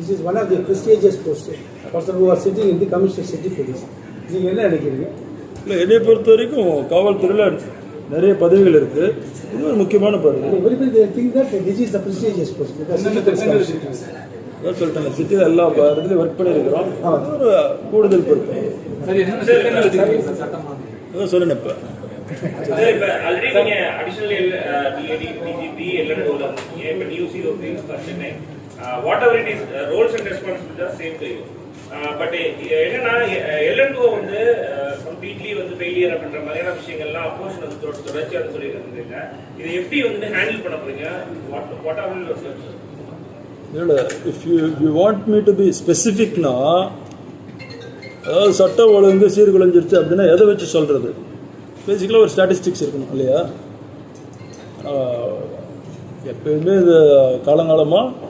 This is one of the prestigious post person who are sitting in the commissioner city police நீங்கள் என்ன நினைக்கிறீங்க? இல்லை என்னை பொறுத்த வரைக்கும் காவல்துறையில் நிறைய பதவிகள் இருக்குது இது ஒரு முக்கியமான பதவி. Think that this is the prestigious post சொல்லிட்டேன் சிட்டியில் எல்லா இடத்துலையும் ஒர்க் பண்ணியிருக்கிறோம். ஒரு கூடுதல் பொறுப்பு. அதான் சொன்னேன் இப்போ. சார், வாட் already நீங்க additional L- uh, DAD, DGP, LNO ல இருக்கீங்க. whatever it is, uh, roles and responsibilities are same to you. Uh, but uh, என்னன்னா uh, எல்என்டோ வந்து uh, கம்ப்ளீட்லி வந்து ஃபெயிலியர் அப்படின்ற மாதிரியான விஷயங்கள்லாம் அப்போஷன் வந்து தொட- தொடர்ச்சியா வந்து இதை எப்படி வந்து ஹேண்டில் பண்ண போறீங்க? வாட் வாட் ஆர் யுவர் இல்லை if you you want me to be ஸ்பெசிஃபிக்னா அதாவது சட்டம் ஒழுங்கு சீர்குலைஞ்சிருச்சு அப்படின்னா எதை வச்சு சொல்கிறது பேசிக்கலாக ஒரு ஸ்டாட்டிஸ்டிக்ஸ் இருக்கணும் இல்லையா? எப்பயுமே இது காலங்காலமாக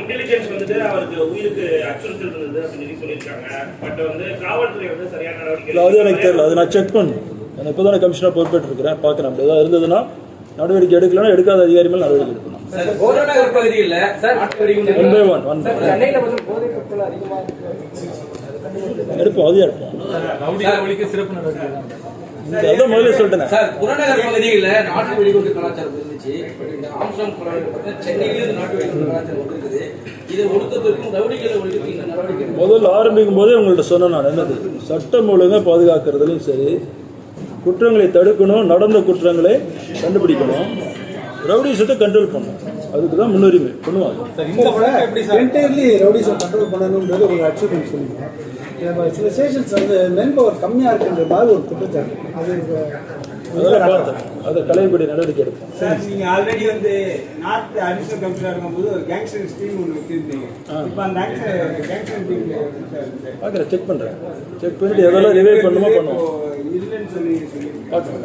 இன்டெலிஜென்ஸ் வந்துட்டு அவருக்கு உயிருக்கு அச்சுறுத்தல் இருந்தது அப்படின்னு சொல்லி சொல்லியிருக்காங்க. பட் வந்து காவல்துறை வந்து சரியான நடவடிக்கை இல்லை அது எனக்கு தெரியல. அதை நான் செக் பண்ணணும் நான் இப்போ தானே கமிஷனர் பொறுப்பேற்று இருக்கிறேன் பார்க்குறேன். அப்படி ஏதாவது இருந்ததுன்னா நடவடிக்கை எடுக்கலைன்னா எடுக்காத அதிகாரி மேல் நடவடிக்கை எடுக்கணும். எடுப்போம் அதையும் எடுப்போம். அதான் முதல்ல சொல்லிட்டேன். சார் புறநகர் பகுதியில் நாட்டு வெடிகுண்டு கலாச்சாரம் இருந்துச்சு. பட் இந்த ஆம்ஸ்டாங் கொலை பார்த்தா சென்னையிலேயும் நாட்டு வெடிகுண்டு கலாச்சாரம் இருக்குது இதை ஒடுக்கத்திற்கும் ரவுடிகளை ஒழிக்கிறதுக்கு இந்த நடவடிக்கை எடுக்கணும். முதல்ல ஆரம்பிக்கும் போதே உங்கள்ட்ட சொன்னேன் நான் என்னது? சட்டம் ஒழுங்கை பாதுகாக்கிறதுலையும் சரி குற்றங்களை தடுக்கணும் நடந்த குற்றங்களை கண்டுபிடிக்கணும் ரவுடிசத்தை கண்ட்ரோல் பண்ணணும். அதுக்கு தான் முன்னுரிமை. பண்ணுவாங்க. என்டையர்லி ரவுடிஸை கண்ட்ரோல் பண்ணணுன்றது ஒரு அச்சீவ்மெண்ட் சொல்லுங்க. நம்ம சில ஸ்டேஷன்ஸ் வந்து மென் பவர் கம்மியாக இருக்குன்ற மாதிரி ஒரு குற்றச்சாட்டு. அது அதை கலைப்படி நடவடிக்கை எடுப்போம். சார் நீங்க ஆல்ரெடி வந்து நார்த் அடிஷனல் கமிஷனர் இருக்கும்போது ஒரு கேங்ஸ்டர் டீம் ஒன்று வச்சிருந்தீங்க. இப்போ அந்த கேங்ஸ்டர் டீம் பார்க்குறேன் செக் பண்ணுறேன் செக் பண்ணிட்டு எதெல்லாம் ரிவைவ் பண்ணுமோ பண்ணுவோம். இல்லைன்னு சொல்லி சொல்லி பார்க்குறேன்.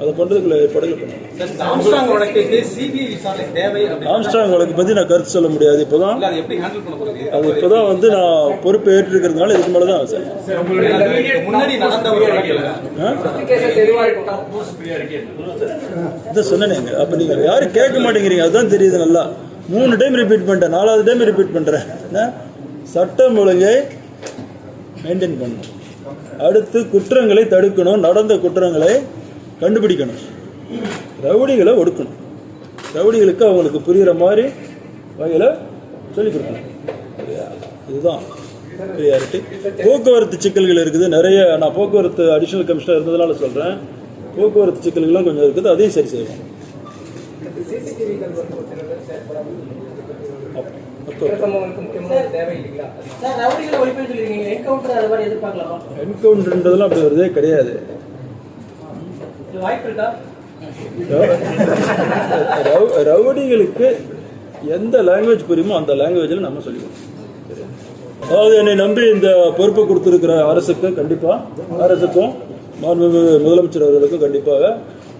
அதை விசாரணை தேவை அப்படின்னு ஆம்ஸ்ட்ராங் வழக்கு பற்றி நான் கருத்து சொல்ல முடியாது இப்போதான். அதை எப்படி ஹேண்டில் பண்ண போறீங்க? அது இப்போதான் வந்து நான் பொறுப்பு ஏற்றிருக்கிறதுனால இதுக்கு மேலே தான் சார் முன்னாடி நடந்த ஒரு வழக்கில் இதை சொன்னேங்க அப்போ நீங்கள் யாரும் கேட்க மாட்டேங்கிறீங்க. அதுதான் தெரியுது நல்லா. மூணு டைம் ரிப்பீட் பண்ணிட்டேன். நாலாவது டைம் ரிப்பீட் பண்ணுறேன் சட்டம் ஒழுங்கை மெயின்டைன் பண்ணணும். அடுத்து குற்றங்களை தடுக்கணும். நடந்த குற்றங்களை கண்டுபிடிக்கணும். ரவுடிகளை ஒடுக்கணும். ரவுடிகளுக்கு அவங்களுக்கு புரிகிற மாதிரி வகையில் சொல்லிக் கொடுக்கணும்? இதுதான். ப்ரியாரிட்டி போக்குவரத்து சிக்கல்கள் இருக்குது. நிறைய நான் போக்குவரத்து அடிஷனல் கமிஷனர் இருந்ததுனால சொல்கிறேன் போக்குவரத்து சிக்கல்கள்லாம் கொஞ்சம் இருக்குது. அதையும் சரி செய்வோம் சார் ரவுடிகளை ஒழிப்புன்னு சொல்லிருக்கீங்க என்கவுண்டர் அது மாதிரி எதிர்பார்க்கலாமா? என்கவுண்டர்ன்றதெல்லாம் அப்படி வருதே கிடையாது. வாய்ப்பு இருக்கா? ரவுடிகளுக்கு எந்த லாங்குவேஜ் புரியுமோ அந்த லாங்குவேஜில் நம்ம சொல்லிக்கணும் அதாவது என்னை நம்பி இந்த பொறுப்பை கொடுத்துருக்கிற அரசுக்கு கண்டிப்பாக அரசுக்கும் மாண்புமிகு முதலமைச்சர் அவர்களுக்கும் கண்டிப்பாக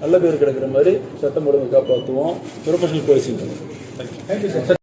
நல்ல பேர் கிடைக்கிற மாதிரி சட்டம் ஒழுங்கு காப்பாற்றுவோம். Professional policing thank you sir